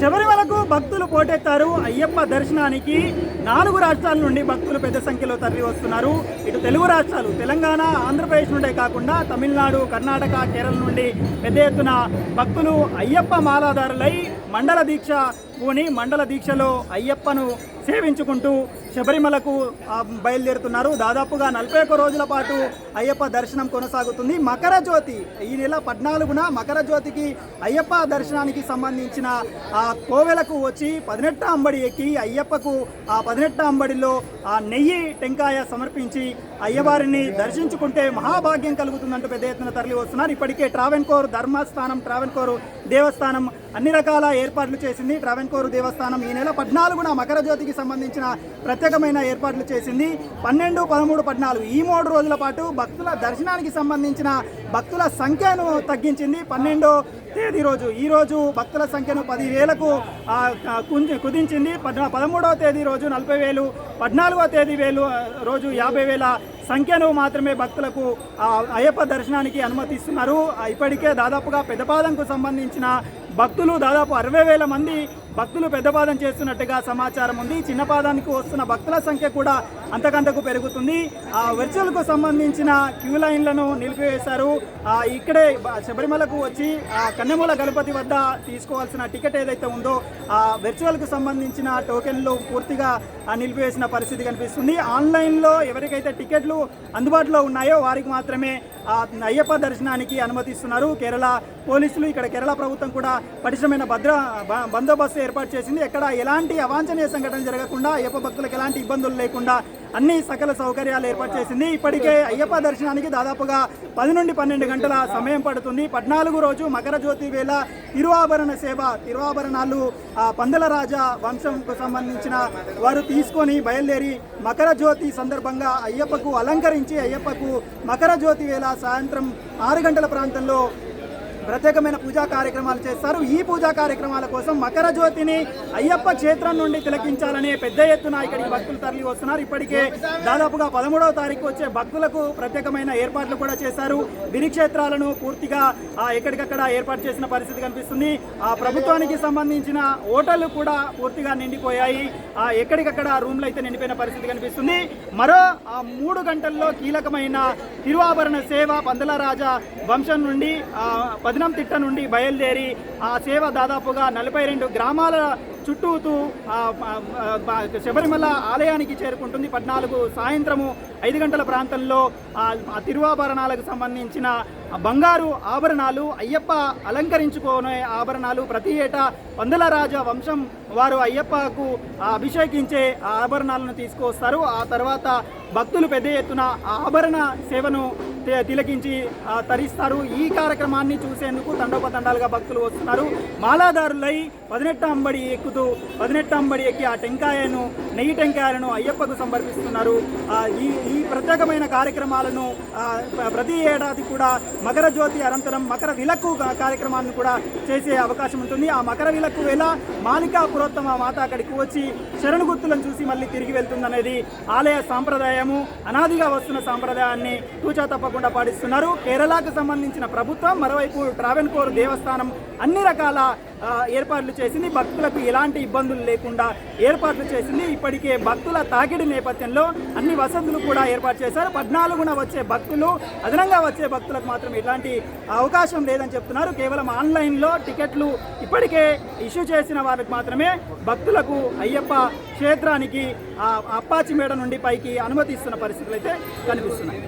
శబరిమలకు భక్తులు పోటెత్తారు. అయ్యప్ప దర్శనానికి నాలుగు రాష్ట్రాల నుండి భక్తులు పెద్ద సంఖ్యలో తరలి వస్తున్నారు. ఇటు తెలుగు రాష్ట్రాలు తెలంగాణ ఆంధ్రప్రదేశ్ నుండే కాకుండా తమిళనాడు కర్ణాటక కేరళ నుండి పెద్ద ఎత్తున భక్తులు అయ్యప్ప మాలాదారులై మండల దీక్ష పూని మండల దీక్షలో అయ్యప్పను సేవించుకుంటూ శబరిమలకు బయలుదేరుతున్నారు. దాదాపుగా నలభై ఒక్క రోజుల పాటు అయ్యప్ప దర్శనం కొనసాగుతుంది. మకర జ్యోతి ఈ నెల పద్నాలుగున మకర జ్యోతికి అయ్యప్ప దర్శనానికి సంబంధించిన ఆ కోవెలకు వచ్చి పదినెట్ట అంబడి ఎక్కి అయ్యప్పకు ఆ పదినెట్ట అంబడిలో ఆ నెయ్యి టెంకాయ సమర్పించి అయ్యవారిని దర్శించుకుంటే మహాభాగ్యం కలుగుతుందంటూ పెద్ద ఎత్తున తరలి వస్తున్నారు. ఇప్పటికే ట్రావెన్కోర్ ధర్మస్థానం ట్రావెన్కోర్ దేవస్థానం అన్ని రకాల ఏర్పాట్లు చేసింది. ట్రావెన్కోర్ దేవస్థానం ఈ నెల పద్నాలుగున మకర జ్యోతికి సంబంధించిన ప్రత్యేకమైన ఏర్పాట్లు చేసింది. పన్నెండు పదమూడు పద్నాలుగు ఈ మూడు రోజుల పాటు భక్తుల దర్శనానికి సంబంధించిన భక్తుల సంఖ్యను తగ్గించింది. పన్నెండో తేదీ రోజు. ఈ రోజు భక్తుల సంఖ్యను పదివేలకు కుదించింది. పదమూడవ తేదీ రోజు నలభై వేలు పద్నాలుగవ తేదీ వేలు రోజు యాభై వేల సంఖ్యను మాత్రమే భక్తులకు అయ్యప్ప దర్శనానికి అనుమతిస్తున్నారు. ఇప్పటికే దాదాపుగా పెద్దపాదంకు సంబంధించిన భక్తులు దాదాపు అరవై వేల మంది భక్తులు పెద్దపాదం చేస్తున్నట్టుగా సమాచారం ఉంది. చిన్న పాదానికి వస్తున్న భక్తుల సంఖ్య కూడా అంతకంతకు పెరుగుతుంది. ఆ వర్చువల్కు సంబంధించిన క్యూ లైన్లను నిలిపివేశారు. ఇక్కడే శబరిమలకు వచ్చి ఆ, కన్నెమూల గణపతి వద్ద తీసుకోవాల్సిన టికెట్ ఏదైతే ఉందో ఆ వెర్చువల్కు సంబంధించిన టోకెన్లు పూర్తిగా నిలిపివేసిన పరిస్థితి కనిపిస్తుంది. ఆన్లైన్లో ఎవరికైతే టికెట్లు అందుబాటులో ఉన్నాయో వారికి మాత్రమే ఆ, అయ్యప్ప దర్శనానికి అనుమతిస్తున్నారు. కేరళ పోలీసులు ఇక్కడ కేరళ ప్రభుత్వం కూడా పటిష్టమైన భద్ర బ- ఏర్పాటు చేసింది. ఎక్కడ ఎలాంటి అవాంఛనీయ సంఘటన జరగకుండా అయ్యప్ప భక్తులకు ఎలాంటి ఇబ్బందులు లేకుండా అన్ని సకల సౌకర్యాలు ఏర్పాటు చేసింది. ఇప్పటికే అయ్యప్ప దర్శనానికి దాదాపుగా పది నుండి పన్నెండు గంటల సమయం పడుతుంది. పద్నాలుగు రోజు మకర జ్యోతి వేళ తిరువాభరణ సేవ తిరువాభరణాలు ఆ, పందల రాజా వంశంకు సంబంధించిన వారు తీసుకొని బయలుదేరి మకర జ్యోతి సందర్భంగా అయ్యప్పకు అలంకరించి అయ్యప్పకు మకర జ్యోతి వేళ సాయంత్రం ఆరు గంటల ప్రాంతంలో ప్రత్యేకమైన పూజా కార్యక్రమాలు చేస్తారు. ఈ పూజా కార్యక్రమాల కోసం మకర జ్యోతిని అయ్యప్ప క్షేత్రం నుండి తిలకించాలనే పెద్ద ఎత్తున ఇక్కడికి భక్తులు తరలి వస్తున్నారు. ఇప్పటికే దాదాపుగా పదమూడవ తారీఖు వచ్చే భక్తులకు ప్రత్యేకమైన ఏర్పాట్లు కూడా చేశారు. గిరిక్షేత్రాలను పూర్తిగా ఎక్కడికక్కడ ఏర్పాటు చేసిన పరిస్థితి కనిపిస్తుంది. ఆ ప్రభుత్వానికి సంబంధించిన హోటళ్ళు కూడా పూర్తిగా నిండిపోయాయి. ఎక్కడికక్కడ రూమ్లు అయితే నిండిపోయిన పరిస్థితి కనిపిస్తుంది. మరో ఆ, మూడు గంటల్లో కీలకమైన తిరువాభరణ సేవ పందల రాజా వంశం నుండి పదినం తిట్ట నుండి బయలుదేరి ఆ సేవ దాదాపుగా నలభై రెండు గ్రామాల చుట్టూతూ శబరిమల ఆలయానికి చేరుకుంటుంది. పద్నాలుగు సాయంత్రము ఐదు గంటల ప్రాంతంలో ఆ తిరువాభరణాలకు సంబంధించిన బంగారు ఆభరణాలు అయ్యప్ప అలంకరించుకునే ఆభరణాలు ప్రతి ఏటా పందల రాజా వంశం వారు అయ్యప్పకు అభిషేకించే ఆ ఆభరణాలను తీసుకువస్తారు. ఆ తర్వాత భక్తులు పెద్ద ఎత్తున ఆ ఆభరణ సేవను తిలకించి తరిస్తారు. ఈ కార్యక్రమాన్ని చూసేందుకు తండోపతండాలుగా భక్తులు వస్తున్నారు. మాలాదారులై పదినెట్ట అంబడి ఎక్కుతూ పదినెట్ట అంబడి ఎక్కి ఆ టెంకాయను నెయ్యి టెంకాయలను అయ్యప్పకు సమర్పిస్తున్నారు ఈ ఈ ప్రత్యేకమైన కార్యక్రమాలను ప్రతి ఏడాది కూడా మకర జ్యోతి అనంతరం మకర విలక్కు కార్యక్రమాన్ని కూడా చేసే అవకాశం ఉంటుంది. ఆ మకర విలక్కు వేళ మాలికా పురోత్తమ మాత అక్కడికి వచ్చి శరణు గుర్తులను చూసి మళ్ళీ తిరిగి వెళ్తుందనేది ఆలయ సాంప్రదాయము. అనాదిగా వస్తున్న సాంప్రదాయాన్ని తూచా తప్పకుండా పాటిస్తున్నారు. కేరళకు సంబంధించిన ప్రభుత్వం మరోవైపు ట్రావెన్కోర్ దేవస్థానం అన్ని రకాల ఏర్పాట్లు చేసింది. భక్తులకు ఎలాంటి ఇబ్బందులు లేకుండా ఏర్పాట్లు చేసింది. ఇప్పటికే భక్తుల తాకిడి నేపథ్యంలో అన్ని వసతులు కూడా ఏర్పాటు చేశారు. పద్నాలుగున వచ్చే భక్తులు అదనంగా వచ్చే భక్తులకు మాత్రం ఎలాంటి అవకాశం లేదని చెప్తున్నారు. కేవలం ఆన్లైన్లో టికెట్లు ఇప్పటికే ఇష్యూ చేసిన వారికి మాత్రమే భక్తులకు అయ్యప్ప క్షేత్రానికి అప్పాచిమేడ అప్పాచి మేడ నుండి పైకి అనుమతిస్తున్న పరిస్థితులు అయితే కనిపిస్తున్నాయి.